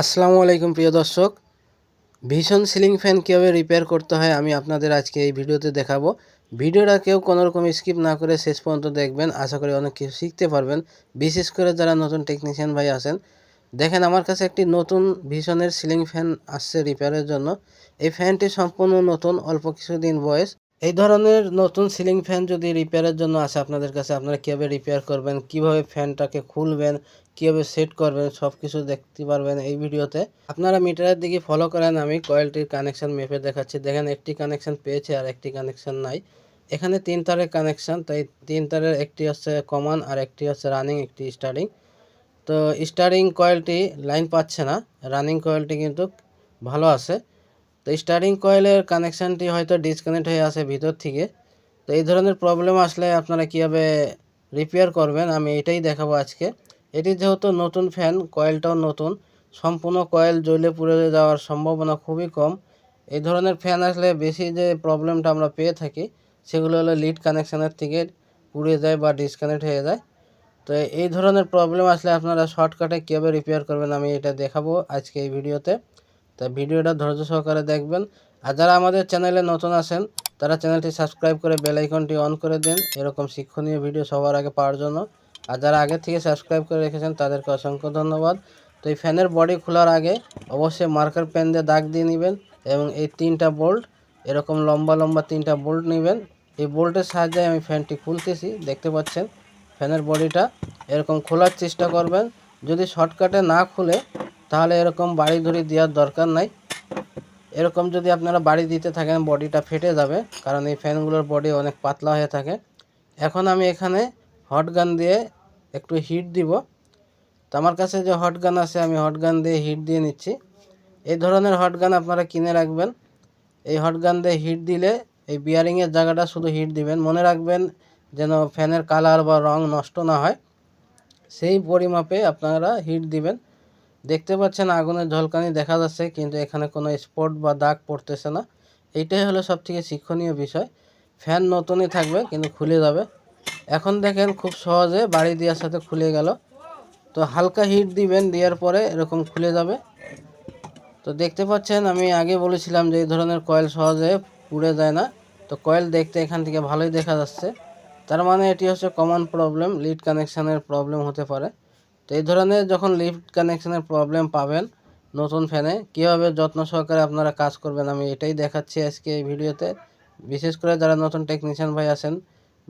আসসালামু আলাইকুম প্রিয় দর্শক। ভীষণ সিলিং ফ্যান কীভাবে রিপেয়ার করতে হয় আমি আপনাদের আজকে এই ভিডিওতে দেখাবো। ভিডিওটা কেউ কোনো রকম স্কিপ না করে শেষ পর্যন্ত দেখবেন। আশা করি অনেক কিছু শিখতে পারবেন। বিশেষ করে যারা নতুন টেকনিশিয়ান ভাই আছেন, দেখেন আমার কাছে একটি নতুন ভীষণের সিলিং ফ্যান আসছে রিপেয়ারের জন্য। এই ফ্যানটি সম্পূর্ণ নতুন, অল্প কিছুদিন বয়স। এই ধরনের নতুন সিলিং ফ্যান যদি রিপেয়ারের জন্য আসে আপনাদের কাছে, আপনারা কীভাবে রিপেয়ার করবেন, কীভাবে ফ্যানটাকে খুলবেন কীভাবে সেট করবেন, সব কিছু দেখতে পারবেন এই ভিডিওতে। আপনারা মিটারের দিকে ফলো করেন, আমি কয়েলটির কানেকশান মেপে দেখাচ্ছি। দেখেন, একটি কানেকশন পেয়েছে আর একটি কানেকশান নাই। এখানে তিন তারের কানেকশন তাই তিন তারের একটি হচ্ছে কমন আর একটি হচ্ছে রানিং একটি স্টার্টিং তো স্টার্টিং কয়েলটি লাইন পাচ্ছে না রানিং কয়েলটি কিন্তু ভালো আছে। তো স্টার্টিং কয়েলের কানেকশানটি হয়তো ডিসকানেক্ট হয়ে আছে ভিতর থেকে। তো এই ধরনের প্রবলেম আসলে আপনারা কীভাবে রিপেয়ার করবেন, আমি এটাই দেখাবো আজকে। এটি যেহেতু নতুন ফ্যান, কয়েলটাও নতুন। সম্পূর্ণ কয়েল জ্বলে পুড়ে যাওয়ার সম্ভাবনা খুবই কম। এই ধরনের ফ্যান আসলে বেশি যে প্রবলেমটা আমরা পেয়ে থাকি, সেগুলো হলো লিড কানেকশানের থেকে পুড়ে যায় বা ডিসকানেক্ট হয়ে যায়। তো এই ধরনের প্রবলেম আসলে আপনারা শর্টকাটে কীভাবে রিপেয়ার করবেন আমি এটা দেখাবো আজকে এই ভিডিওতে। তা ভিডিওটা ধৈর্য সহকারে দেখবেন। আর যারা আমাদের চ্যানেলে নতুন আছেন, তারা চ্যানেলটি সাবস্ক্রাইব করে বেল আইকনটি অন করে দিন। এরকম শিক্ষণীয় ভিডিও সবার আগে পাওয়ার জন্য। আর যারা আগে থেকে সাবস্ক্রাইব করে রেখেছেন, তাদেরকে অসংখ্য ধন্যবাদ। তো এই ফ্যানের বডি খোলার আগে অবশ্যই মার্কার পেন দিয়ে দাগ দিয়ে নেবেন এবং এই তিনটা বোল্ট এরকম লম্বা লম্বা তিনটা বোল্ট নেবেন। এই বোল্টের সাহায্যে আমি ফ্যানটি খুলতেছি, দেখতে পাচ্ছেন? ফ্যানের বডিটা এরকম খোলার চেষ্টা করবেন। যদি শর্টকাটে না খুলে, তাহলে এরকম বাড়ি ধরে দেওয়ার দরকার নাই। এরকম যদি আপনারা বাড়ি দিতে থাকেন বডিটা ফেটে যাবে, কারণ এই ফ্যানগুলোর বডি অনেক পাতলা হয়ে থাকে। এখন আমি এখানে হট গান দিয়ে একটু হিট দিব। তো আমার কাছে যে হট গান আছে, আমি হট গান দিয়ে হিট দিয়ে নিচ্ছি। এই ধরনের হট গান আপনারা কিনে রাখবেন। এই হট গান দিয়ে হিট দিলে এই বিয়ারিংয়ের জায়গাটা শুধু হিট দিবেন। মনে রাখবেন যেন ফ্যানের কালার বা রং নষ্ট না হয়। সেই পরিমাপে আপনারা হিট দিবেন। দেখতে পাচ্ছেন আগুনের ঝলকানি দেখা যাচ্ছে, কিন্তু এখানে কোনো স্পট বা দাগ পড়তেছে না। এইটাই হলো সব থেকে শিক্ষণীয় বিষয়। ফ্যান নতুনই থাকবে, কিন্তু খুলে যাবে। এখন দেখেন খুব সহজে বাড়ি দেওয়ার সাথে খুলে গেল। তো হালকা হিট দিবেন, দেওয়ার পরে এরকম খুলে যাবে। তো দেখতে পাচ্ছেন, আমি আগে বলেছিলাম যে এই ধরনের কয়েল সহজে পুড়ে যায় না। তো কয়েল দেখতে এখান থেকে ভালোই দেখা যাচ্ছে। তার মানে এটি হচ্ছে কমন প্রবলেম লিড কানেকশানের প্রবলেম হতে পারে। তো এই ধরনের যখন লিফট কানেকশানের প্রবলেম পাবেন নতুন ফ্যানে কীভাবে যত্ন সহকারে আপনারা কাজ করবেন, আমি এটাই দেখাচ্ছি আজকে এই ভিডিওতে। বিশেষ করে যারা নতুন টেকনিশিয়ান ভাই আছেন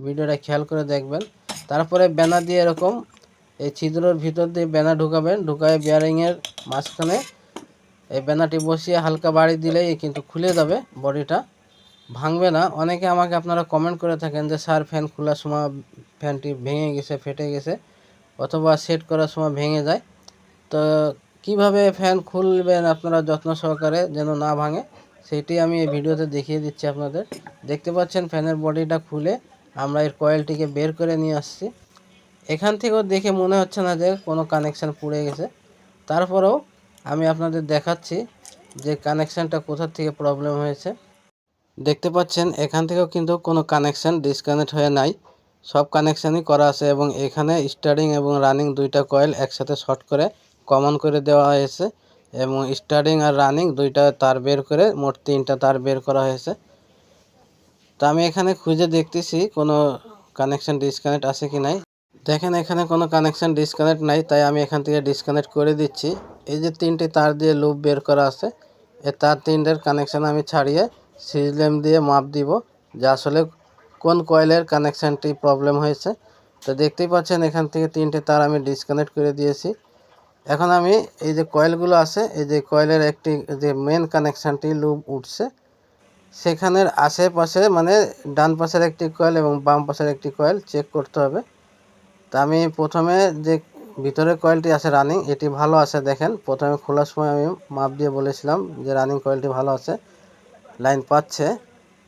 ভিডিওটা খেয়াল করে দেখবেন। তারপরে ব্যানার দিয়ে এরকম এই ছিদ্রর ভিতর দিয়ে ব্যানার ঢুকাবেন। ঢুকায় বিয়ারিংয়ের মাঝখানে এই ব্যানারটি বসিয়ে হালকা বাড়ি দিলেই কিন্তু খুলে যাবে বডিটা। ভাঙবে না। অনেকে আমাকে আপনারা কমেন্ট করে থাকেন যে, স্যার ফ্যান খোলার সময় ফ্যানটি ভেঙে গেছে, ফেটে গেছে অথবা সেট করার সময় ভেঙে যায়। তো কীভাবে ফ্যান খুলবেন আপনারা যত্ন সহকারে যেন না ভাঙে, সেটি আমি এই ভিডিওতে দেখিয়ে দিচ্ছি আপনাদের। দেখতে পাচ্ছেন ফ্যানের বডিটা খুলে আমরা এর কয়েলটিকে বের করে নিয়ে আসছি। এখান থেকেও দেখে মনে হচ্ছে না যে কোনো কানেকশান পুড়ে গেছে। তারপরেও আমি আপনাদের দেখাচ্ছি যে কানেকশানটা কোথা থেকে প্রবলেম হয়েছে। দেখতে পাচ্ছেন, এখান থেকেও কিন্তু কোনো কানেকশান ডিসকানেক্ট হয়ে নাই। সব কানেকশানই করা আছে এবং এখানে স্টার্টিং এবং রানিং দুইটা কয়েল একসাথে শর্ট করে কমন করে দেওয়া হয়েছে এবং স্টার্টিং আর রানিং দুইটা তার বের করে, মোট তিনটা তার বের করা হয়েছে। তো আমি এখানে খুঁজে দেখতেছি কোনো কানেকশান ডিসকানেক্ট আছে কি নাই। দেখেন এখানে কোনো কানেকশান ডিসকানেক্ট নাই, তাই আমি এখান থেকে ডিসকানেক্ট করে দিচ্ছি। এই যে তিনটি তার দিয়ে লুপ বের করা আছে, এই তার তিনটের কানেকশান আমি ছাড়িয়ে সিজলেম দিয়ে মাপ দিব, যে আসলে কোন কয়েলের কানেকশানটি প্রবলেম হয়েছে। তো দেখতেই পাচ্ছেন এখান থেকে তিনটে তার আমি ডিসকানেক্ট করে দিয়েছি। এখন আমি এই যে কয়েলগুলো আছে, এই যে কয়েলের একটি যে মেন কানেকশানটি লুপ উঠছে সেখানের আশেপাশে মানে ডান পাশের একটি কয়েল এবং বাম পাশের একটি কয়েল চেক করতে হবে। তা আমি প্রথমে যে ভিতরে কয়েলটি আছে রানিং এটি ভালো আছে দেখেন। প্রথমে খোলার সময় আমি মাপ দিয়ে বলেছিলাম যে রানিং কয়েলটি ভালো আছে লাইন পাচ্ছে।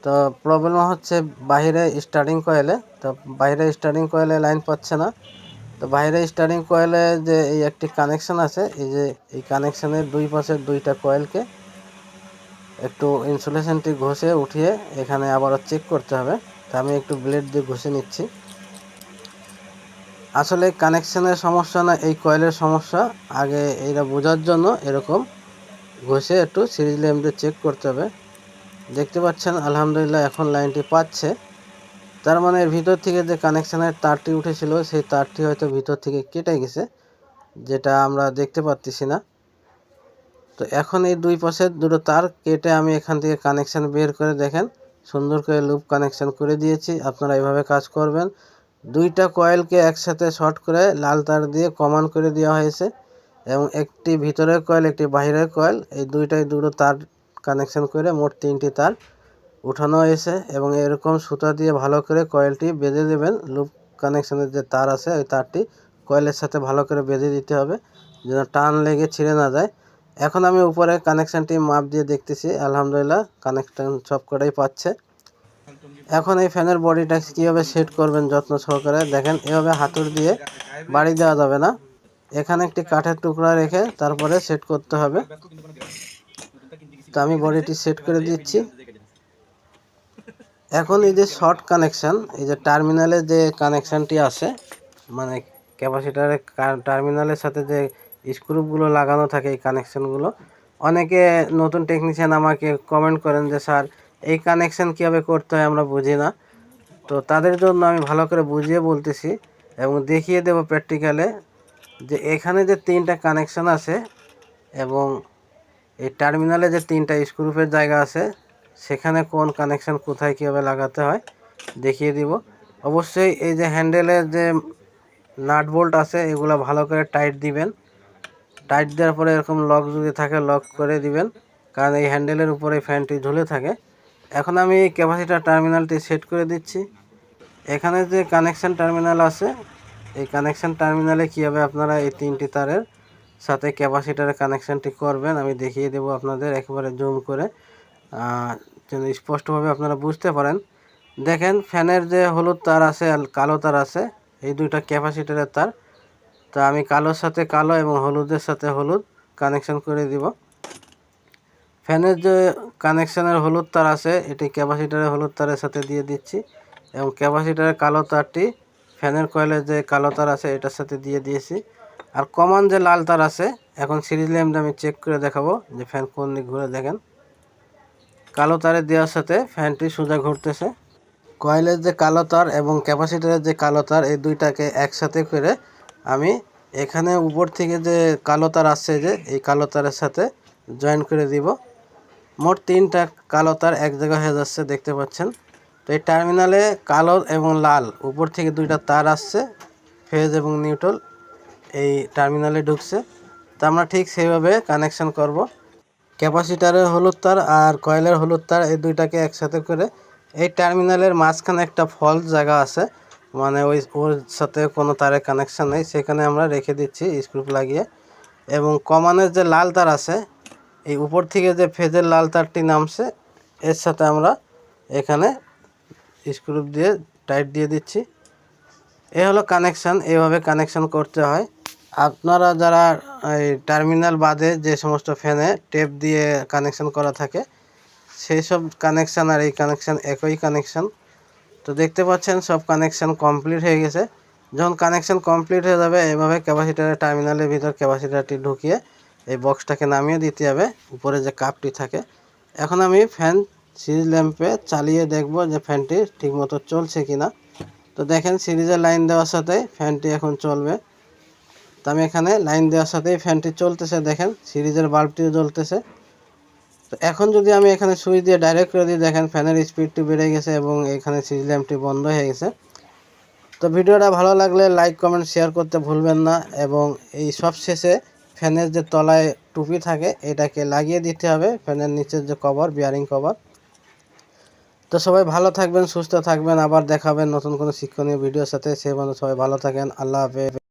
তো প্রবলেম হচ্ছে বাইরে স্টার্টিং কয়েলে তো বাইরে স্টার্টিং কয়েলে লাইন পাচ্ছে না। তো বাইরে স্টার্টিং কয়েলে যে এই একটি কানেকশান আছে, এই যে এই কানেকশানের দুই পাশের দুইটা কয়েলকে একটু ইনসুলেশনটি ঘষে উঠিয়ে এখানে আবারও চেক করতে হবে। তো আমি একটু ব্লেড দিয়ে ঘষে নিচ্ছি। আসলে কানেকশনের সমস্যা না, এই কয়েলের সমস্যা। আগে এইটা বোঝার জন্য এরকম ঘষে একটু সিরিজ ল্যাম্পটা চেক করতে হবে। দেখতে পাচ্ছেন, আলহামদুলিল্লাহ এখন লাইনটি পাচ্ছে। তার মানে ভিতর থেকে যে কানেকশানের তারটি উঠেছিল, সেই তারটি হয়তো ভিতর থেকে কেটে গেছে, যেটা আমরা দেখতে পাচ্ছি না। তো এখন এই দুই পাশের দুটো তার কেটে আমি এখান থেকে কানেকশান বের করে দেখেন, সুন্দর করে লুপ কানেকশান করে দিয়েছি, আপনারা এইভাবে কাজ করবেন। দুইটা কয়েলকে একসাথে শর্ট করে লাল তার দিয়ে কমান করে দেওয়া হয়েছে এবং একটি ভিতরের কয়েল একটি বাইরের কয়েল এই দুইটাই দুটো তার কানেকশান করে মোট তিনটি তার উঠানো হয়েছে এবং এরকম সুতা দিয়ে ভালো করে কয়েলটি বেঁধে দেবেন। লুপ কানেকশানের যে তার আছে, ওই তারটি কয়েলের সাথে ভালো করে বেঁধে দিতে হবে, যেন টান লেগে ছিঁড়ে না যায়। এখন আমি উপরে কানেকশানটি মাপ দিয়ে দেখতেছি, আলহামদুলিল্লাহ কানেকশান সব কটাই পাচ্ছে। এখন এই ফ্যানের বডিটা কীভাবে সেট করবেন যত্ন সহকারে? দেখেন, এভাবে হাতুর দিয়ে বাড়ি দেওয়া যাবে না। এখানে একটি কাঠের টুকরা রেখে তারপরে সেট করতে হবে। তো আমি বডিটি সেট করে দিচ্ছি। এখন এই যে শর্ট কানেকশান এই যে টার্মিনালে যে কানেকশানটি আছে মানে ক্যাপাসিটারের টার্মিনালের সাথে যে স্ক্রুপগুলো লাগানো থাকে, এই কানেকশানগুলো অনেকে নতুন টেকনিশিয়ান আমাকে কমেন্ট করেন যে, স্যার, এই কানেকশান কীভাবে করতে হয় আমরা বুঝি না। তো তাদের জন্য আমি ভালো করে বুঝিয়ে বলতেছি এবং দেখিয়ে দেব প্র্যাকটিক্যালে যে এখানে যে তিনটা কানেকশান আছে এবং এই টার্মিনালে যে তিনটা স্ক্রুপের জায়গা আছে, সেখানে কোন কানেকশান কোথায় কীভাবে লাগাতে হয়, দেখিয়ে দিব। অবশ্যই এই যে হ্যান্ডেলের যে নাট বোল্ট আছে, এগুলো ভালো করে টাইট দিবেন। টাইট দেওয়ার পরে এরকম লক যদি থাকে লক করে দিবেন। কারণ এই হ্যান্ডেলের উপরে ফ্যানটি ঝুলে থাকে। এখন আমি এই ক্যাপাসিটার টার্মিনালটি সেট করে দিচ্ছি। এখানে যে কানেকশান টার্মিনাল আছে, এই কানেকশান টার্মিনালে কীভাবে আপনারা এই তিনটি তারের সাথে ক্যাপাসিটারের কানেকশানটি করবেন, আমি দেখিয়ে দেবো আপনাদের একেবারে জুম করে। যেন স্পষ্টভাবে আপনারা বুঝতে পারেন। দেখেন ফ্যানের যে হলুদ তার আছে কালো তার আছে, এই দুইটা ক্যাপাসিটারের তার। তা আমি কালোর সাথে কালো এবং হলুদের সাথে হলুদ কানেকশান করে দিব। ফ্যানের যে কানেকশানের হলুদ তার আছে, এটি ক্যাপাসিটারের হলুদ তারের সাথে দিয়ে দিচ্ছি এবং ক্যাপাসিটারের কালো তারটি ফ্যানের কয়েলের যে কালো তার আছে, এটার সাথে দিয়ে দিয়েছি। আর কমন যে লাল তার আছে, এখন সিরিজ ল্যাম্পটা আমি চেক করে দেখাবো যে ফ্যান কোন দিক ঘুরে দেখেন। কালো তারে দেওয়ার সাথে ফ্যানটি সোজা ঘুরতেছে। কয়েলের যে কালো তার এবং ক্যাপাসিটারের যে কালো তার, এই দুইটাকে একসাথে করে আমি এখানে উপর থেকে যে কালো তার আসছে যে, এই কালো তারের সাথে জয়েন করে দিব। মোট তিনটা কালো তার এক জায়গা হয়ে যাচ্ছে, দেখতে পাচ্ছেন। তো এই টার্মিনালে কালো এবং লাল, উপর থেকে দুইটা তার আসছে ফেজ এবং নিউট্রাল এই টার্মিনালে ঢুকছে। তো আমরা ঠিক সেইভাবে কানেকশন করব। ক্যাপাসিটারের হলুদ তার আর কয়েলের হলুদ তার, এই দুইটাকে একসাথে করে এই টার্মিনালের মাঝখানে একটা ফল্ট জায়গা আছে। মানে ওই ওর সাথে কোনো তারের কানেকশান নেই, সেখানে আমরা রেখে দিচ্ছি স্ক্রুপ লাগিয়ে। এবং কমানের যে লাল তার আছে, এই উপর থেকে যে ফেজের লাল তারটি নামছে, এর সাথে আমরা এখানে স্ক্রুপ দিয়ে টাইট দিয়ে দিচ্ছি। এ হলো কানেকশান এইভাবে কানেকশান করতে হয়। আপনারা যারা এই টার্মিনাল বাদে যে সমস্ত ফ্যানে টেপ দিয়ে কানেকশান করা থাকে, সেই সব কানেকশান আর এই কানেকশান একই কানেকশান তো দেখতে পাচ্ছেন সব কানেকশান কমপ্লিট হয়ে গেছে। যখন কানেকশান কমপ্লিট হয়ে যাবে এভাবে ক্যাপাসিটারের টার্মিনালের ভিতর ক্যাপাসিটারটি ঢুকিয়ে এই বক্সটাকে নামিয়ে দিতে হবে। উপরে যে কাপটি থাকে। এখন আমি ফ্যান সিরিজ ল্যাম্পে চালিয়ে দেখব যে ফ্যানটি ঠিকমতো চলছে কি না তো দেখেন সিরিজের লাইন দেওয়ার সাথে ফ্যানটি এখন চলবে। তো আমি এখানে লাইন দেওয়ার সাথেই ফ্যানটি চলতেছে, দেখেন। সিরিজের বাল্বটিও জ্বলতেছে। তো এখন যদি আমি এখানে সুইচ দিয়ে ডাইরেক্ট করে দিই, দেখেন ফ্যানের স্পিডটি বেড়ে গেছে এবং এখানে সিরিজ ল্যাম্পটি বন্ধ হয়ে গেছে। তো ভিডিওটা ভালো লাগলে লাইক কমেন্ট শেয়ার করতে ভুলবেন না এবং এই সব শেষে ফ্যানের যে তলায় টুপি থাকে, এটাকে লাগিয়ে দিতে হবে ফ্যানের নিচের যে কভার বিয়ারিং কভার তো সবাই ভালো থাকবেন, সুস্থ থাকবেন, আবার দেখাবেন নতুন কোনো শিক্ষণীয় ভিডিওর সাথে। সে সবাই ভালো থাকেন, আল্লাহ হাফেজ।